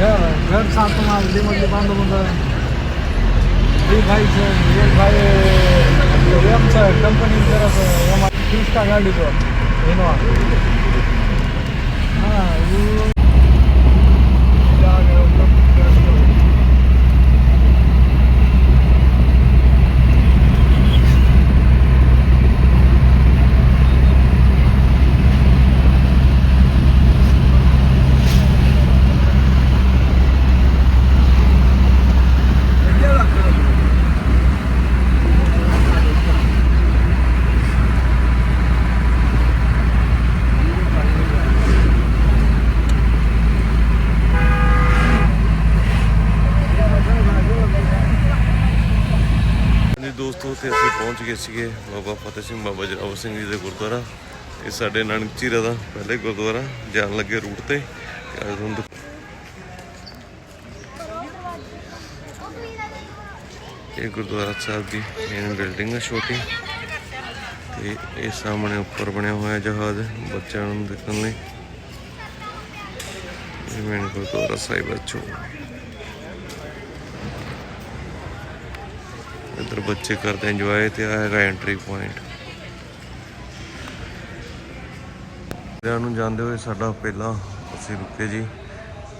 ઘર સાથમાં લીમડી બાંધો બધા ભાઈ છે વિવેકભાઈ એમ છે કંપની તરફ એમાં ક્રિસ્ટા ગાડી તો એનો. હા ਹਾਂਜੀ ਅਸੀਂ ਪਹੁੰਚ ਗਏ ਸੀਗੇ ਬਾਬਾ ਫਤਿਹ ਸਿੰਘ ਬਾਬਾ ਜਰਾਵਰ ਸਿੰਘ ਜੀ ਦੇ ਗੁਰਦੁਆਰਾ। ਇਹ ਸਾਡੇ ਨਾਨਕ ਚੀਰਾ ਦਾ ਪਹਿਲੇ ਗੁਰਦੁਆਰਾ, ਜਾਣ ਲੱਗੇ ਰੂਟ ਤੇ। ਤੁਹਾਨੂੰ ਇਹ ਗੁਰਦੁਆਰਾ ਸਾਹਿਬ ਦੀ ਮੇਨ ਬਿਲਡਿੰਗ ਹੈ ਛੋਟੀ। ਤੇ ਇਹ ਸਾਹਮਣੇ ਉੱਪਰ ਬਣਿਆ ਹੋਇਆ ਜਹਾਜ਼, ਬੱਚਿਆਂ ਨੂੰ ਦੇਖਣ ਲਈ। ਇਹ ਮੇਨ ਗੁਰਦੁਆਰਾ ਸਾਹਿਬ ਅੱਛੋ ਇੱਧਰ ਬੱਚੇ ਕਰਦੇ ਇੰਜੋਏ ਤੇ ਆ ਹੈਗਾ ਐਂਟਰੀ ਪੁਆਇੰਟ ਵਿਆਹ ਨੂੰ ਜਾਂਦੇ ਹੋਏ ਸਾਡਾ ਪਹਿਲਾਂ ਅਸੀਂ ਰੁਕੇ ਜੀ,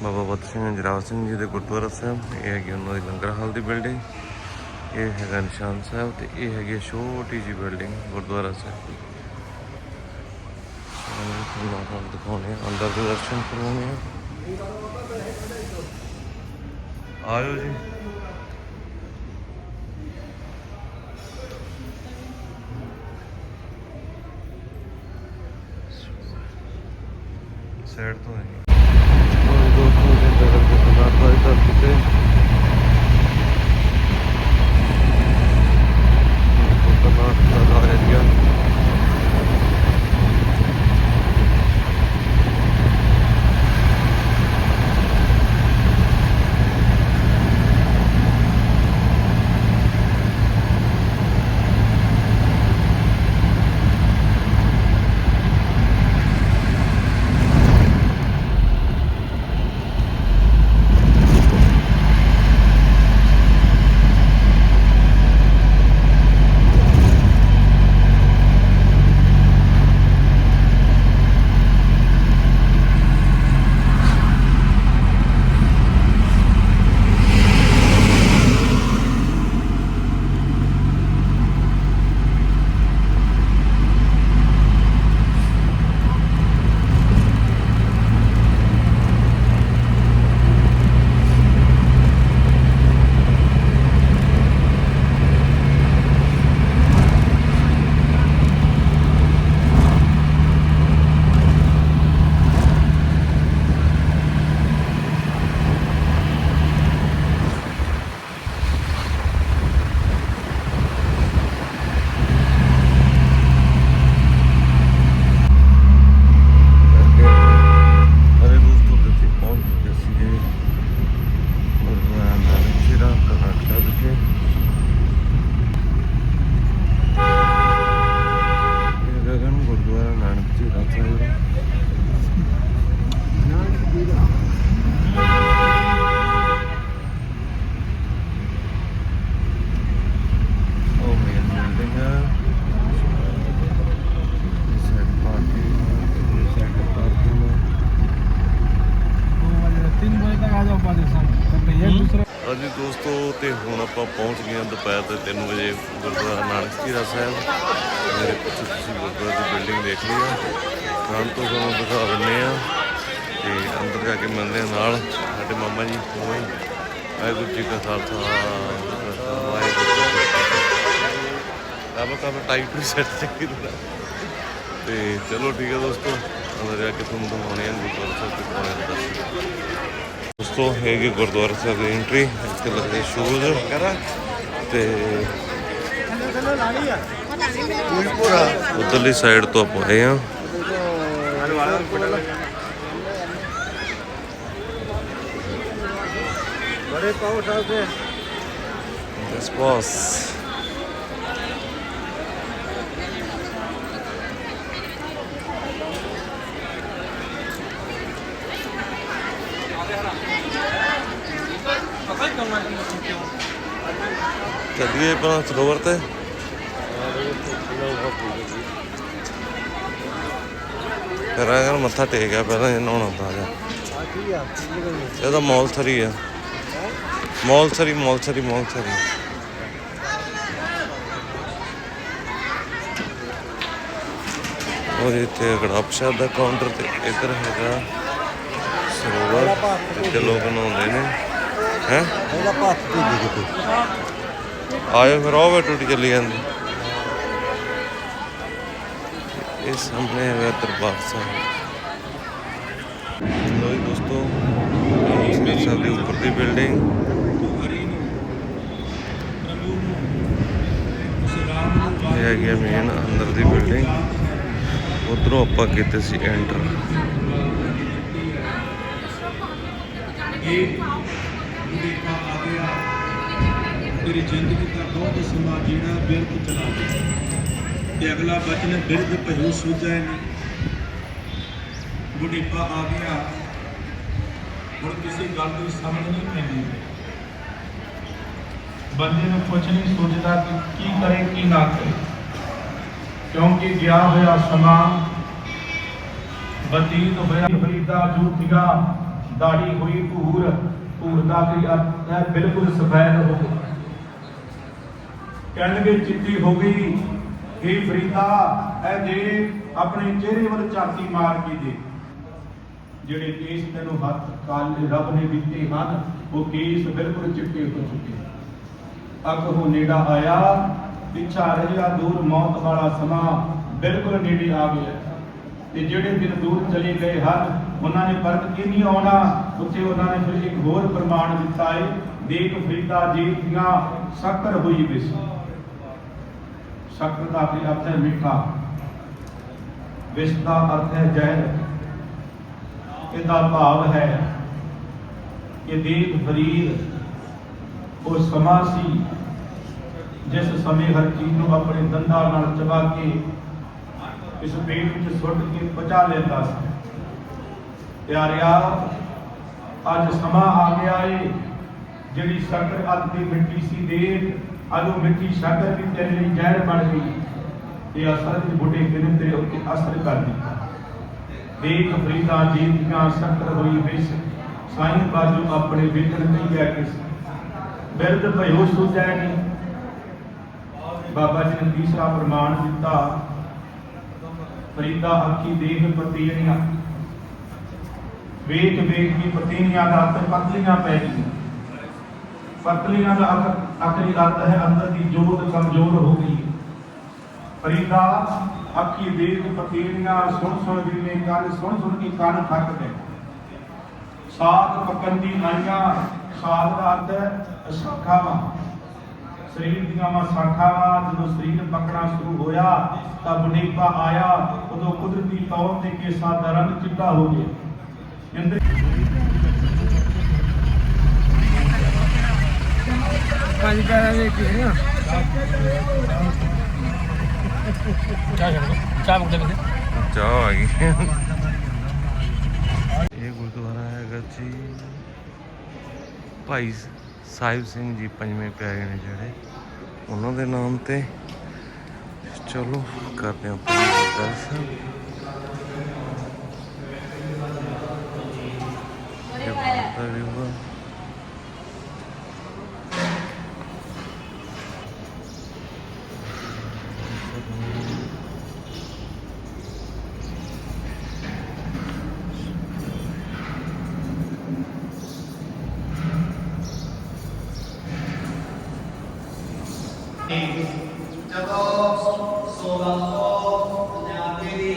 ਬਾਬਾ ਬਤ ਸਿੰਘ ਜਰਾਵ ਸਿੰਘ ਜੀ ਦੇ ਗੁਰਦੁਆਰਾ ਸਾਹਿਬ, ਇਹ ਹੈਗੀ ਉਹਨਾਂ ਦੀ ਲੰਗਰ ਹਾਲ ਦੀ ਬਿਲਡਿੰਗ ਇਹ ਹੈਗਾ ਨਿਸ਼ਾਨ ਸਾਹਿਬ ਤੇ ਇਹ ਹੈਗੀ ਛੋਟੀ ਜੀ ਬਿਲਡਿੰਗ ਗੁਰਦੁਆਰਾ ਸਾਹਿਬ। ਦੀ ਤੁਹਾਨੂੰ ਨਾਲ ਦਿਖਾਉਣੇ ਅੰਦਰ ਦੇ ਦਰਸ਼ਨ ਕਰਵਾਉਣੇ ਆਇਓ ਜੀ। ਸਾਈਡ ਜੌਬਾਂ ਦੋਸਤੋ ਤੇ ਹੁਣ ਆਪਾਂ ਪਹੁੰਚ ਗਏ ਹਾਂ ਦੁਪਹਿਰ ਦੇ 3 ਵਜੇ ਗੁਰਦੁਆਰਾ ਨਾਨਕ ਜੀ ਦਾ ਸਾਹਿਬ। ਮੇਰੇ ਪਿੱਛੇ ਤੁਸੀਂ ਗੁਰਦੁਆਰੇ ਦੀ ਬਿਲਡਿੰਗ ਦੇਖ ਲਈ ਆ। ਨਾਲ ਤੋਂ ਤੁਹਾਨੂੰ ਦਿਖਾ ਦਿੰਨੇ ਆ ਤੇ ਅੰਦਰ ਜਾ ਕੇ ਮਿਲਦੇ ਆ ਨਾਲ। ਸਾਡੇ ਮਾਮਾ ਜੀ ਹੋਏ ਵਾਹਿਗੁਰੂ ਜੀ ਕਾ ਖਾਲਸਾ ਵਾਹਿਗੁਰੂ ਜੀ ਕਾ ਟਾਈਪ ਵੀ ਸੈੱਟ ਚਾਹੀਦਾ ਤੇ ਚਲੋ ਠੀਕ ਹੈ ਦੋਸਤੋ ਅੰਦਰ ਜਾ ਕੇ ਤੁਹਾਨੂੰ ਦਿਖਾਉਣੇ ਆ ਗੁਰਦੁਆਰਾ ਦੇ ਦਰਸ਼ਨ। ਦੋਸਤੋ ਹੈਗੀ ਗੁਰਦੁਆਰਾ ਸਾਹਿਬ ਦੀ ਐਂਟਰੀ ਇੱਥੇ ਲੱਗਦੇ ਸ਼ੂਜ਼ ਤੇ ਉਧਰਲੀ ਸਾਈਡ ਤੋਂ ਆਪਾਂ ਆਏ ਆ ਬੜੇ ਪਾਉ ਸਾਹਿਬ ਦੇ। ਦਸ ਚੱਲੀਏ ਆਪਾਂ ਸਰੋਵਰ ਤੇ? ਫਿਰ ਆਇਆ ਮੱਥਾ ਟੇਕਿਆ ਪਹਿਲਾਂ ਇਹ ਨਹਾਉਣਾ ਤਾਂ ਜਾ। ਇਹ ਤਾਂ ਮੌਲ ਥਰੀ ਆ। Mall three mall three mall three. ਉਹ ਇੱਥੇ ਅਗੜਾ ਦਾ ਕਾਊਂਟਰ ਤੇ ਇੱਧਰ ਹੈਗਾ। ਸਰੋਵਰ ਤੇ ਲੋਕ ਨਹਾਉਂਦੇ ਨੇ। ਹੈ? ਇਹਦਾ ਪਾਸ ਤੇ ਦੇ ਆਇਓ ਫਿਰ, ਉਹ ਵੇ ਟੁੱਟ ਚੱਲੀ ਜਾਂਦੀ। ਇਹ ਸਾਹਮਣੇ ਹੈ ਦਰਬਾਰ ਸਾਹਿਬ। ਲੋ ਦੋਸਤੋ, ਇਹ ਮੇਰੇ ਸਾਹਿਬ ਦੇ ਉੱਪਰ ਦੀ ਬਿਲਡਿੰਗ ਇਹ ਹੈਗੀ ਹੈ ਮੇਨ ਅੰਦਰ ਦੀ ਬਿਲਡਿੰਗ ਉਧਰੋਂ ਆਪਾਂ ਕੀਤੇ ਸੀ ਐਂਟਰ ਦੇਖਾ ਆ ਗਿਆ। ਤੇਰੀ ਜ਼ਿੰਦਗੀ ਦਾ ਬਹੁਤ ਸਮਾਂ ਜੀਣਾ, ਬਿਰਧ ਚਲਾ ਗਿਆ ਤੇ ਅਗਲਾ ਬਚਨ, ਬਿਰਧ ਭਇਓ ਸੋਚੈ ਨੀ ਬੁਢੇਪਾ ਆ ਗਿਆ। ਹੁਣ ਕਿਸੇ ਗੱਲ ਦੀ ਸਮਝ ਨਹੀਂ ਪੈਂਦੀ। ਬੰਦੇ ਨੂੰ ਕੁਝ ਨਹੀਂ ਸੋਚਦਾ ਕਿ ਕੀ ਕਰੇ, ਕੀ ਨਾ ਕਰੇ। ਕਿਉਂਕਿ ਗਿਆ ਹੋਇਆ ਸਮਾਂ ਬਤੀਤ ਹੋਇਆ। ਫਰੀਦਾ ਜੂਠੀਆ ਦਾੜੀ ਹੋਈ ਭੂਰ ਭੂਰ ਦਾ ਕੀ ਅਰਥ ਹੈ ਬਿਲਕੁਲ ਸਫੈਦ ਹੋ ਗਈ ਕਹਿਣਗੇ ਚਿੱਟੀ ਹੋ ਗਈ ਇਹ ਫਰੀਦਾ ਹੈ ਜੇ ਆਪਣੇ ਚਿਹਰੇ ਵੱਲ ਝਾਤੀ ਮਾਰ ਕੇ ਦੇ ਜਿਹੜੇ ਕੇਸ ਤੈਨੂੰ ਹੱਥ ਕਾਲੇ ਰੱਬ ਨੇ ਦਿੱਤੇ ਹਨ, ਉਹ ਕੇਸ ਬਿਲਕੁਲ ਚਿੱਟੇ ਹੋ ਚੁੱਕੇ ਅੱਖ ਹੋ ਨੇੜਾ ਆਇਆ, ਪਿੱਛਾ ਰਹਿਆ, ਦੂਰ ਮੌਤ ਵਾਲਾ ਸਮਾਂ ਬਿਲਕੁਲ ਨੇੜੇ ਆ ਗਿਆ। ਤੇ ਜਿਹੜੇ ਦਿਨ ਦੂਰ ਚਲੇ ਗਏ ਹਨ, ਉਹਨਾਂ ਨੇ ਪਰਤ ਕੇ ਨਹੀਂ ਆਉਣਾ, ਉੱਥੇ ਉਹਨਾਂ ਨੇ ਫਿਰ ਇੱਕ ਹੋਰ ਪ੍ਰਮਾਣ ਦਿੱਤਾ ਹੈ ਦੇਖ ਫਰੀਦਾ ਜੀ ਦੀਆਂ ਸ਼ੱਕਰ ਹੋਈ ਵਿਸ ਸ਼ੱਕਰ ਦਾ ਵੀ ਅਰਥ ਹੈ ਮਿੱਠਾ। ਵਿਸ ਦਾ ਅਰਥ ਹੈ ਜ਼ਹਿਰ। ਇਹਦਾ ਭਾਵ ਹੈ ਕਿ ਦੇਖ ਫਰੀਦ ਉਹ ਸਮਾਂ ਸੀ ਜਿਸ ਸਮੇਂ ਹਰ ਚੀਜ਼ ਨੂੰ ਆਪਣੇ ਦੰਦਾਂ ਨਾਲ ਚਬਾ ਕੇ ਇਸ ਪੇਟ ਵਿੱਚ ਸੁੱਟ ਕੇ ਬਚਾ ਲੈਂਦਾ ਸੀ। ਪਿਆਰਿਆ, ਅੱਜ ਸਮਾਂ ਆ ਗਿਆ ਏ, ਜਿਹੜੀ ਸ਼ਕਰ ਅੱਜ ਦੀ ਮਿੱਟੀ ਸੀ ਦੇਖ ਅੱਜ ਉਹ ਮਿੱਟੀ ਸ਼ੱਕਰ ਵੀ ਤੇਰੇ ਲਈ ਜ਼ਹਿਰ ਬਣ ਗਈ ਇਹ ਅਸਰ ਦੇ ਬੁੱਢੇ ਕਿਨੇ ਤੇਰੇ ਉੱਤੇ ਅਸਰ ਕਰ ਦਿੱਤਾ। ਦੇਖ ਫਰੀਦਾ ਜੀ ਦੀਆਂ ਸ਼ੱਕਰ ਹੋਈ ਵਿਸ, ਸਾਈਂ ਬਾਜੂ ਆਪਣੇ ਵੇਖਣ ਨਹੀਂ ਗਿਆ ਕਿਸ ਬਿਰਧ ਭਇਓ ਸੋਚੈ ਨਹੀਂ ਬਾਬਾ ਜੀ ਨੇ ਤੀਸਰਾ ਪ੍ਰਮਾਣ ਦਿੱਤਾ। ਫਰੀਦਾ ਅੱਖੀ ਦੇਖ ਪਤੀਣੀਆਂ ਵੇਖ ਵੇਖ ਕੀ ਪਤੀਣੀਆਂ ਦਾ ਅਰਥ ਪਤਲੀਆਂ ਪੈ ਗਈਆਂ। ਪਤਲੀਆਂ ਦਾ ਅਰਥ ਅਰਥ ਹੈ, ਅੰਦਰ ਦੀ ਜੋਤ ਕਮਜ਼ੋਰ ਹੋ ਗਈ ਫਰੀਦਾ, ਅੱਖੀ ਦੇਖ ਪਤੀਣੀਆਂ ਸੁਣ ਸੁਣ ਦਿਨੇ ਕੰਨ, ਸੁਣ ਸੁਣ ਕੇ ਕੰਨ ਥੱਕ ਗਏ ਸਾਧ ਪੱਕਣ ਦੀ ਆਈਆਂ ਸਾਧ ਦਾ ਅਰਥ ਹੈ ਸ਼ਾਖਾਵਾਂ ਸਰੀਰ ਦੀਆਂ ਮਾ ਸ਼ਾਖਾਵਾਂ, ਜਦੋਂ ਸਰੀਰ ਪੱਕਣਾ ਸ਼ੁਰੂ ਹੋਇਆ, ਤਾਂ ਬੁਢੇਪਾ ਆਇਆ, ਉਦੋਂ ਕੁਦਰਤੀ ਤੌਰ ਤੇ ਕੇਸਾ ਦਾ ਰੰਗ ਚਿੱਟਾ ਹੋ ਗਿਆ। ਇੰਦਰ ਪੰਜ ਪੈਰਾਂ ਦੇ ਕੀ ਹੈ ਚਾਹ ਆ ਗਈ। ਇਹ ਗੁਰਦੁਆਰਾ ਹੈਗਾ ਜੀ ਭਾਈ ਸਾਹਿਬ ਸਿੰਘ ਜੀ ਪੰਜਵੇਂ ਪਿਆਰੇ ਨੇ ਜਿਹੜੇ। ਉਹਨਾਂ ਦੇ ਨਾਮ ਤੇ ਚਲੋ ਕਰਦੇ ਹਾਂ ਪੂਰੀ ਦਰਸ਼ਨ ਇਹ ਬਾਹਰ ਦਾ view ਜਦੋਂ 1699 ਦੀ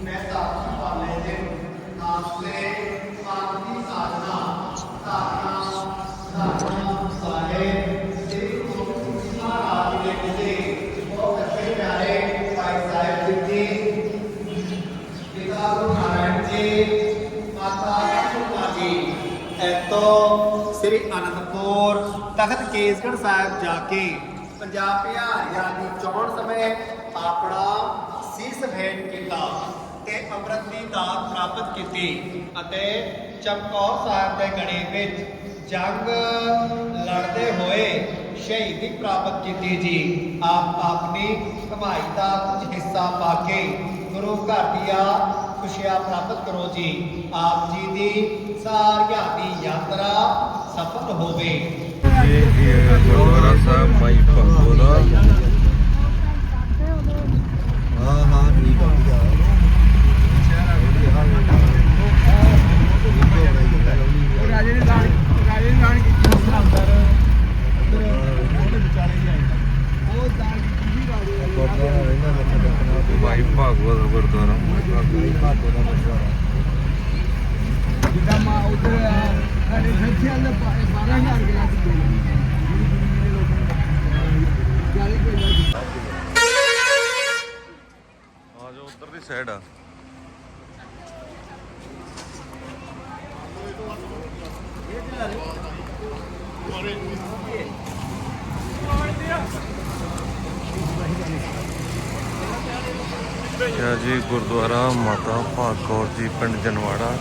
ਵਿਸਾਖੀ ਵਾਲੇ ਦਿਨ ਨਾਸਲੇ ਪਾਕ ਦੀ ਸਾਧਨਾ ਧਾਰਨਾ ਸਾਹਿਬ ਸ੍ਰੀ ਗੁਰੂ ਮਹਾਰਾਜ ਦੇ ਕਿਸੇ ਬਹੁਤ ਅੱਛੇ ਪਿਆਰੇ ਭਾਈ ਸਾਹਿਬ ਜੀ ਪਿਤਾ ਗੁਰੂ ਨਾਰਾਇਣ ਜੀ ਮਾਤਾ ਸੁਖਮਾ ਜੀ ਐਤੋਂ ਸ੍ਰੀ ਅਨੰਦਪੁਰ ਤਖਤ ਕੇਸਗੜ੍ਹ ਸਾਹਿਬ ਜਾ ਕੇ ਪੰਜਾਬ ਯਾਨੀ ਦੀ ਚੋਣ ਸਮੇਂ ਆਪਣਾ ਸੀਸ ਭੇਟ ਕੀਤਾ ਤੇ ਅੰਮ੍ਰਿਤ ਦੀ ਦਾਤ ਪ੍ਰਾਪਤ ਕੀਤੀ ਅਤੇ ਚਮਕੌਰ ਸਾਹਿਬ ਦੇ ਗਣੇ ਵਿੱਚ ਜੰਗ ਲੜਦੇ ਹੋਏ ਸ਼ਹੀਦੀ ਪ੍ਰਾਪਤ ਕੀਤੀ ਜੀ। ਆਪ ਆਪਣੀ ਕਮਾਈ ਦਾ ਕੁਝ ਹਿੱਸਾ ਪਾ ਕੇ ਗੁਰੂ ਘਰ ਦੀਆਂ ਖੁਸ਼ੀਆਂ ਪ੍ਰਾਪਤ ਕਰੋ ਜੀ। ਆਪ ਜੀ ਦੀ ਸਾਰਿਆਂ ਦੀ ਯਾਤਰਾ ਸਫਲ ਹੋਵੇ। ਇਹ ਕੀ ਹੈਗਾ ਗੁਰਦੁਆਰਾ ਸਾਹਿਬ ਮਾਈ ਭਾਗੋ ਦਾ। ਹਾਂ ਹਾਂ ਠੀਕ ਆ ਵਧੀਆ ਰਾਜੇ ਨੇ ਦਾਨ ਰਾਜੇ ਨੇ ਦਾਨ ਕੀਤੀ ਸੀ ਅੰਦਰ ਉਧਰ ਉਹਦੇ ਵਿਚਾਲੇ ਹੀ ਆਏ ਉਹ ਦਾਨ ਕੀਤੀ ਸੀ ਰਾਜੇ ਨੇ। ਗੁਰਦੁਆਰਾ ਰਹਿਣਾ ਮੱਥਾ ਟੇਕਣਾ ਤੇ ਮਾਈ ਭਾਗੋ ਦਾ ਗੁਰਦੁਆਰਾ ਬਾਕੀ ਭਾਗੋ ਦਾ ਗੁਰਦੁਆਰਾ ਜਿੱਦਾਂ ਮਾ ਉਧਰ ਸਾਡੇ ਖਰਚਿਆਂ ਦੇ 12000 ਗਿਆ ਸੀ ਚਾਲੀ ਕੋਈ ਨਾ ਆ ਜੋ ਉਧਰ ਦੀ ਸਾਈਡ ਆ। ਜੀ ਗੁਰਦੁਆਰਾ ਮਾਤਾ ਭਾਗੌਰ ਜੀ ਪਿੰਡ ਜਨਵਾੜਾ।